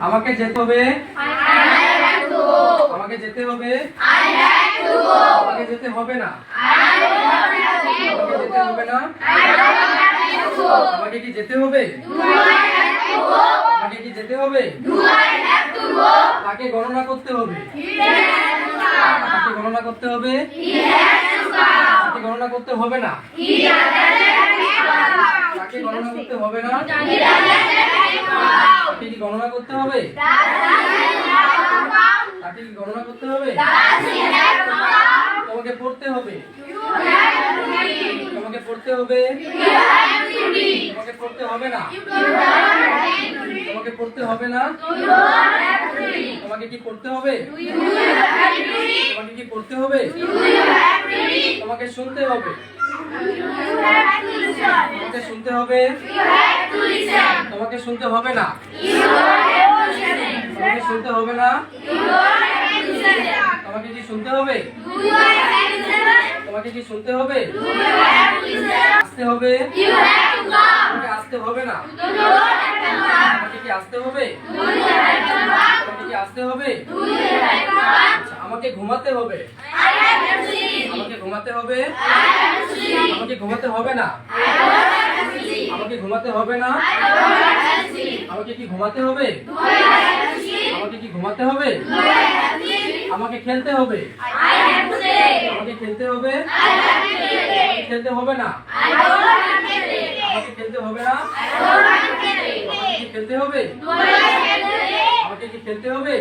আমাকে যেতে হবে। আমাকে যেতে হবে। আমাকে যেতে হবে না। আমাকে যেতে হবে না। আমাকে কি যেতে হবে? আমাকে কি যেতে হবে? তাকে গণনা করতে হবে। তাকে গণনা করতে হবে। তাকে গণনা করতে হবে না। তাকে গণনা করতে হবে না? তাকে গণনা করতে হবে? তাকে গণনা করতে হবে? তোমাকে পড়তে হবে। তোমাকে পড়তে হবে। তোমাকে পড়তে হবে না। তোমাকে পড়তে হবে না। তোমাকে কি পড়তে হবে? তোমাকে কি পড়তে হবে? তোমাকে শুনতে হবে। তোমাকে শুনতে হবে। তোমাকে শুনতে হবে না। তোমাকে শুনতে হবে না। তোমাকে কি শুনতে হবে? তোমাকে কি শুনতে হবে? আসতে হবে। তোমাকে আসতে হবে না। তোমাকে কি আসতে হবে? তোমাকে কি আসতে হবে? আচ্ছা, আমাকে ঘুমাতে হবে। আমাকে ঘুমাতে হবে? আমাকে ঘুমাতে হবে না? আমাকে ঘুমাতে হবে না? আমাকে কি ঘুমাতে হবে? আমাকে কি ঘুমাতে হবে? আমাকে খেলতে হবে? আমাকে খেলতে হবে? খেলতে হবে না? আমাকে খেলতে হবে না? আমাকে খেলতে হবে? আমাকে কি খেলতে হবে?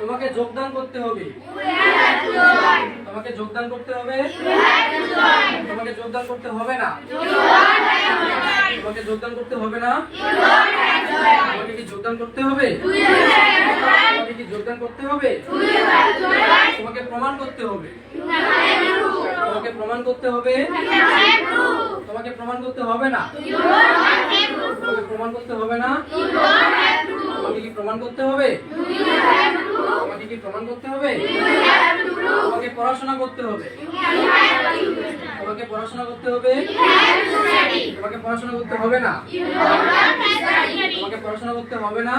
তোমাকে যোগদান করতে হবে। তোমাকে যোগদান করতে হবে। তোমাকে যোগদান করতে হবে না। তোমাকে যোগদান করতে হবে না। তোমাকে কি যোগদান করতে হবে? তোমাকে কি যোগদান করতে হবে? তোমাকে প্রমাণ করতে হবে। তোমাকে প্রমাণ করতে হবে। তোমাকে প্রমাণ করতে হবে না। তোমাকে প্রমাণ করতে হবে না। তোমাকে কি প্রমাণ করতে হবে? কি প্রমাণ করতে হবে? তোমাকে পড়াশোনা করতে হবে। তোমাকে পড়াশোনা করতে হবে। তোমাকে পড়াশোনা করতে হবে না। তোমাকে পড়াশোনা করতে হবে না।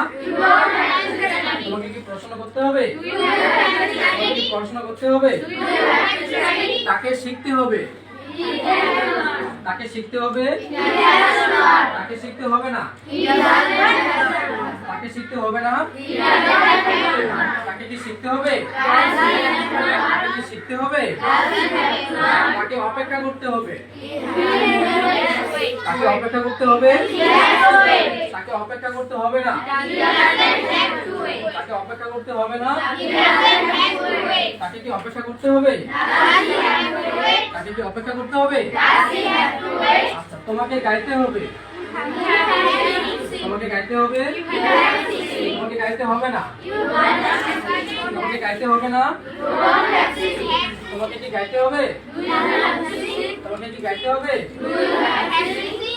তোমাকে কি পড়াশোনা করতে হবে? পড়াশোনা করতে হবে? তাকে শিখতে হবে। তাকে শিখতে হবে। তাকে শিখতে হবে না। তাকে শিখতে হবে না? তাকে কি শিখতে হবে? তাকে কি শিখতে হবে? তাকে অপেক্ষা করতে হবে। তাকে অপেক্ষা করতে হবে? তাকে অপেক্ষা করতে হবে না? তাকে অপেক্ষা করতে হবে না? তাকে কি অপেক্ষা করতে হবে? তাকে কি অপেক্ষা করতে হবে? আচ্ছা তোমাকে গাইতে হবে। তোমাকে গাইতে হবে? তোমাকে গাইতে হবে না? তোমাকে গাইতে হবে না? তোমাকে কি গাইতে হবে? তোমাকে কি গাইতে হবে?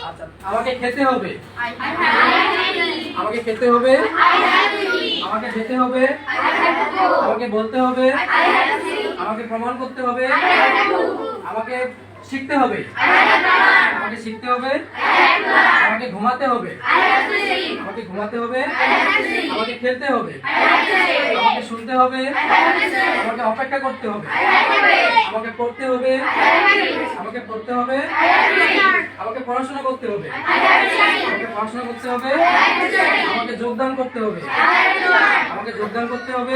আচ্ছা আমাকে খেতে হবে। আমাকে খেতে হবে? আমাকে যেতে হবে? আমাকে বলতে হবে? আমাকে প্রমাণ করতে হবে? আমাকে শিখতে হবে আমাকে শিখতে হবে আমাকে ঘুমাতে হবে আমাকে ঘুমাতে হবে আমাকে খেলতে হবে আমাকে শুনতে হবে আমাকে অপেক্ষা করতে হবে আমাকে পড়তে হবে আমাকে পড়তে হবে আমাকে পড়াশোনা করতে হবে আমাকে পড়াশোনা করতে হবে আমাকে যোগদান করতে হবে আমাকে যোগদান করতে হবে